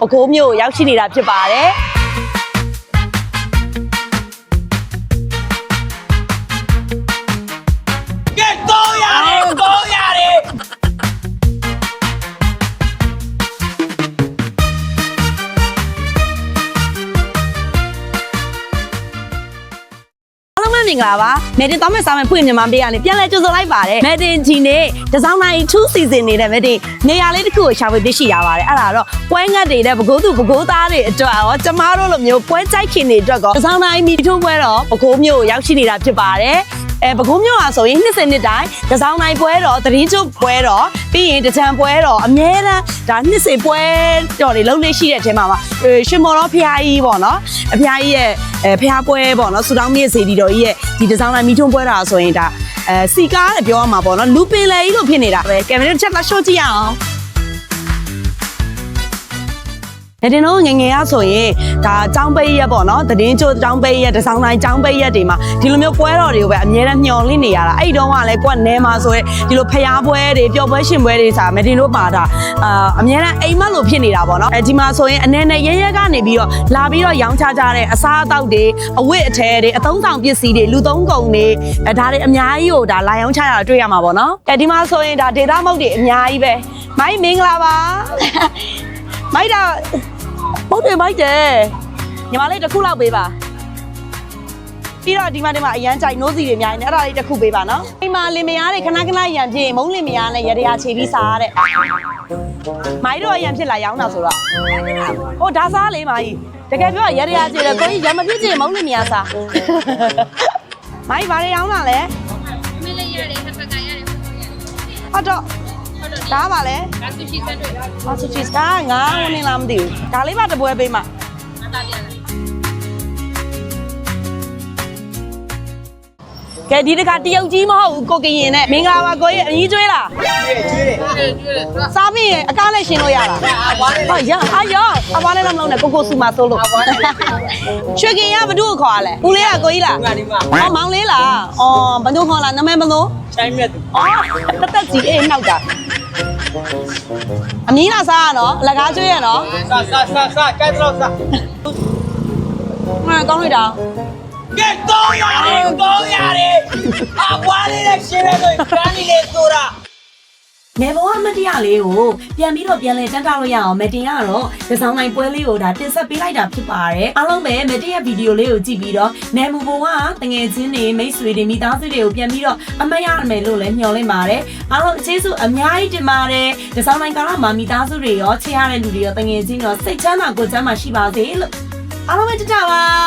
ပဲခူးမြို့ကိုရောက်ရှိနေတာဖြစ်ပါတယ် မင်္ဂလာပါမေတင်တောင်းမဲ့စားမဲ့ဖွင့်မြန်မာပေးကနေပြန်လဲကြိုဆိုလိုက်ပါတယ်မေတင်ဒီနေ့တစောင်းနိုင်2 season နေတဲ့မေတင်နေရာလေးတစ်ခုကိုရှာဖွေသိရှိရပါတယ်အဲ့ဒါတော့ပွဲငတ်တွေနဲ့ပကိုးသူပကိုးသားတွေအတွက်ရောကျမတို့လိုမျိုးပွဲကြိုက်ခင်တွေအတွက်ကောတစောင်းနိုင်မီထုံးပွဲတော့ပကိုးမြို့ကိုရောက်ရှိနေတာဖြစ်ပါတယ် အဲပကိုးမြို့ဟာဆိုရင်နှစ်စဉ်နှစ်တိုင်းတစောင်းနိုင်ပွဲတော့သတရင်ကျွတ်ပွဲတော့ပြီးရင်တကြံပွဲတော့အများတန်းဒါနှစ်စဉ်ပွဲတော်တွေလုံးလေးရှိတဲ့အချိန်မှာပါအဲရှင်မော်တော်ဖျားကြီးပေါ့နော်အဖျားကြီးရဲ့အဲဖျားပွဲပေါ့နော်ဆူတောင်းမြင့်စေတီတော်ကြီးရဲ့ဒီတစောင်းနိုင်မီထုံးပွဲတာဆိုရင်ဒါအဲစီကားတဲ့ပြောရမှာပေါ့နော်လူပင်လေကြီးလို့ဖြစ်နေတာပဲကင်မရာတစ်ချက်လာရှို့ကြည့်ရအောင် နေတင်တော့ငယ်ငယ်ရဆိုရင်ဒါចောင်းပိတ်ရက်ပေါ့နော်တည်င်းချိုចောင်းပိတ်ရက်တစောင်းတိုင်းចောင်းပိတ်ရက်တွေမှာဒီလိုမျိုးပွဲတော်တွေကိုပဲအများနဲ့မျှော်လင့်နေရတာအဲ့ဒီတော့ကလည်းကိုကနဲမှာဆိုရဲဒီလိုဖျားပွဲတွေပျော်ပွဲရှင်ပွဲတွေစာမတင်တို့ပါတာအာအများနဲ့အိမ်မက်လို့ဖြစ်နေတာပေါ့နော်အဲဒီမှာဆိုရင်အနေနဲ့ရဲရဲကနေပြီးတော့လာပြီးတော့ရောင်းချကြတဲ့အစားအသောက်တွေအဝတ်အထည်တွေအသုံးဆောင်ပစ္စည်းတွေလူသုံးကုန်တွေအဲဒါတွေအများကြီးကိုဒါလာရောင်းချရတာတွေ့ရမှာပေါ့နော်အဲဒီမှာဆိုရင်ဒါဒေတာမုတ်တွေအများကြီးပဲမိုင်းမင်္ဂလာပါ မိုက်တာ ဟုတ်တယ်မိုက်တယ်ညီမလေးတစ်ခုလောက်ပေးပါပြီးတော့ဒီမှာဒီမှာအရန်ကြိုက်နိုးစီတွေအများကြီးနေအဲ့ဒါလေးတစ်ခုပေးပါနော်အိမ်မှာလင်မယားတွေခဏခဏရံပြည့်မုံလင်မယားနဲ့ရရချေပြီးစားတဲ့မိုက်တော့ရံဖြစ်လာရောင်းတာဆိုတော့ဟိုဒါစားလေးမာကြီးတကယ်ပြောရရချေတယ်ကိုကြီးရံမဖြစ်ချင်မုံလင်မယားစားမိုက်ဘာတွေရောင်းတာလဲမလေးရတယ်ဟပ်ပကရတယ်ဟုတ်တော့ ဒါပါလဲဒါဆူရှီဆက်တွေငါအဆူချီစကားငါဝင်နေလားမသိဘူးဒါလေးပါတပွဲပေးမှာတာပြန်လာကဲဒီတခါတရုတ်ကြီးမဟုတ်ဘူးကိုကရင်နဲ့မင်္ဂလာပါကိုကြီးအကြီးကျွေးလားကျွေးတယ်ကျွေးကျွေးတော့စားပြီးရင်အကားနဲ့ရှင်လို့ရလားအဝါနဲ့ဟောရအာရအဝါနဲ့တော့မလုံးနဲ့ကိုကိုစုမဆိုးလို့ရွှေကင်ရဘသူ့ကိုခေါ်ရလဲဦးလေးကကိုကြီးလားငါဒီမှာဟောမောင်လေးလားအော်ဘသူခေါ်လားနာမည်ဘလို့ချိုင်းမြတ်သူအော်တက်တက်ကြီးအေးနှောက်တာ အမီးလာစားရနော်အလကားကျွေးရနော်စာစာစာစာကဲတော့စာဟာကောင်းလိုက်တာကဲတော့ရတယ်တော့ရတယ်အဝါနဲ့ရှင်းရတော့ကန်းလေးဆိုတာ နေဘဝမတရားလေးကိုပြန်ပြီးတော့ပြန်လဲတန်းတောက်လို့ရအောင်မတင်ရတော့ဒီဆောင်နိုင်ပွဲလေးကိုဒါတင်ဆက်ပေးလိုက်တာဖြစ်ပါတယ်အားလုံးပဲမတင်ရဗီဒီယိုလေးကိုကြည့်ပြီးတော့နေမူဘုံကတငယ်ချင်းတွေမိတ်ဆွေတွေမိသားစုတွေကိုပြန်ပြီးတော့အမတ်ရမယ်လို့လည်းမျှော်လင့်ပါတယ်အားလုံးအခြေစုအများကြီးတင်ပါတယ်ဒီဆောင်နိုင်ကာလမှာမိသားစုတွေရောချစ်ရတဲ့လူတွေရောတငယ်ချင်းတွေရောစိတ်ချမ်းသာကိုယ်ချမ်းသာရှိပါစေလို့အားလုံးပဲတကြပါ